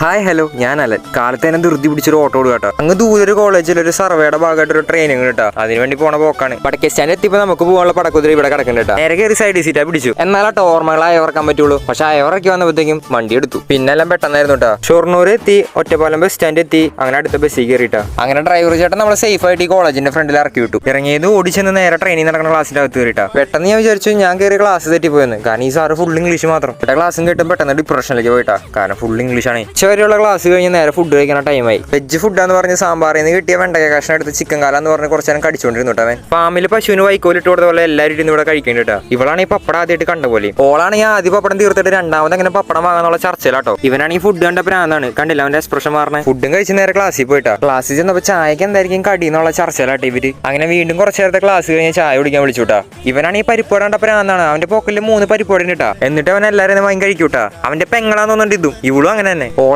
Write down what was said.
Hi hello ഞാൻ Allen. കാലത്ത് തന്നെ ധൃതി പിടിച്ചൊരു ഓട്ടോ ഓടുക കേട്ടോ. അങ്ങ് ദൂരൊരു കോളേജിൽ ഒരു സർവേയുടെ ഭാഗമായിട്ട് ഒരു ട്രെയിനിങ് കേട്ടോ. അതിനുവേണ്ടി പോണ പോക്കാണ്. പടക്കെ സ്റ്റാൻഡ് എത്തിയപ്പോൾ നമുക്ക് പോകാനുള്ള പടക്കുതിരി ഇവിടെ കിടക്കുന്നുണ്ട് കേട്ടോ. നേരെ കയറി സൈഡ് സീറ്റാ പിടിച്ചു. എന്നാലാട്ടോ ഓർമ്മകൾ അയവർക്കാൻ പറ്റുള്ളൂ. പക്ഷെ അയവറക്കി വന്നപ്പോഴത്തേക്കും വണ്ടി എടുത്തു. പിന്നെല്ലാം പെട്ടെന്നായിരുന്നു കേട്ടോ. ഷൊർണൂർ എത്തി ഒറ്റപ്പാലം ബസ് സ്റ്റാൻഡ് എത്തി അങ്ങനെ അടുത്ത ബസ്സിൽ കയറിയിട്ടാ അങ്ങനെ ഡ്രൈവർ ചേട്ടൻ നമ്മളെ സേഫ് ആയിട്ട് ഈ കോളേജിന്റെ ഫ്രണ്ടിൽ ഇറക്കി വിട്ടു. ഇറങ്ങിയത് ഓടിച്ചെന്ന് നേരെ ട്രെയിനിൽ നടക്കുന്ന ക്ലാസ്സിന്റെ അകത്ത് കയറിയിട്ടാ പെട്ടെന്ന് ഞാൻ വിചാരിച്ചു ഞാൻ കയറി ക്ലാസ് തെറ്റിപ്പോയെന്ന്. കാരണം ഈ സാറ് ഫുൾ ഇംഗ്ലീഷ് മാത്രം. ക്ലാസ്സും കേട്ടും പെട്ടെന്ന് ഡിപ്രഷനിലേക്ക് പോയിട്ടാ കാരണം ഫുൾ ഇംഗ്ലീഷ് ആണ്. ഉച്ചവരെയുള്ള ക്ലാസ് കഴിഞ്ഞ് നേരെ ഫുഡ് കഴിക്കുന്ന ടൈമായി വെജ് ഫുഡാന്ന് പറഞ്ഞ് സാമ്പാറിൽ നിന്ന് കിട്ടിയ വെണ്ടക കഷ്ണം എടുത്ത് ചിക്കൻ കാല എന്ന് പറഞ്ഞ് കുറച്ച് നേരം കടിച്ചുകൊണ്ടിരുന്നു കേട്ടോ അവൻ. ഫാമിൽ പശുവിന് വൈക്കോലിട്ട് കൊടുത്ത പോലെ എല്ലാവരും ഇരുന്ന് ഇവിടെ കഴിക്കേണ്ടി കേട്ടോ. ഇവളാണ് ഈ പപ്പടം ആദ്യമായിട്ട് കണ്ട പോലെ. ഓളാണ് ഈ ആദ്യ പപ്പടം തീർത്തിട്ട് രണ്ടാമത് അങ്ങനെ പപ്പടം വാങ്ങാന്നുള്ള ചർച്ചയിലാട്ടോ. ഇവനാണ് ഈ ഫുഡ് കണ്ട പ്രാന്താണ്. കണ്ടില്ല അവന്റെ എക്സ്പ്രഷൻ മാറണേ? ഫുഡും കഴിച്ച് നേരെ ക്ലാസ്സിൽ പോയിട്ടാ. ക്ലാസ്സിൽ ചെന്നപ്പോ ചായക്ക് എന്തായിരിക്കും കടി എന്നുള്ള ചർച്ചയിലാട്ടോ ഇവർ. അങ്ങനെ വീണ്ടും കുറച്ച് നേരത്തെ ക്ലാസ് കഴിഞ്ഞ് ചായ കുടിക്കാൻ വിളിച്ചുട്ടാ ഇവനാണ് ഈ പരിപ്പോട കണ്ട പ്രാന്താണ്. അവന്റെ പോക്കലിൽ മൂന്ന് പരിപ്പോടി ഇട്ടാ എന്നിട്ട് അവൻ എല്ലാവരും വാങ്ങി കഴിക്കൂട്ടാ. അവന്റെ പെങ്ങളാന്ന് തോന്നുന്നുണ്ട് ഇതും. ഇവളും അങ്ങനെ തന്നെ. ഓള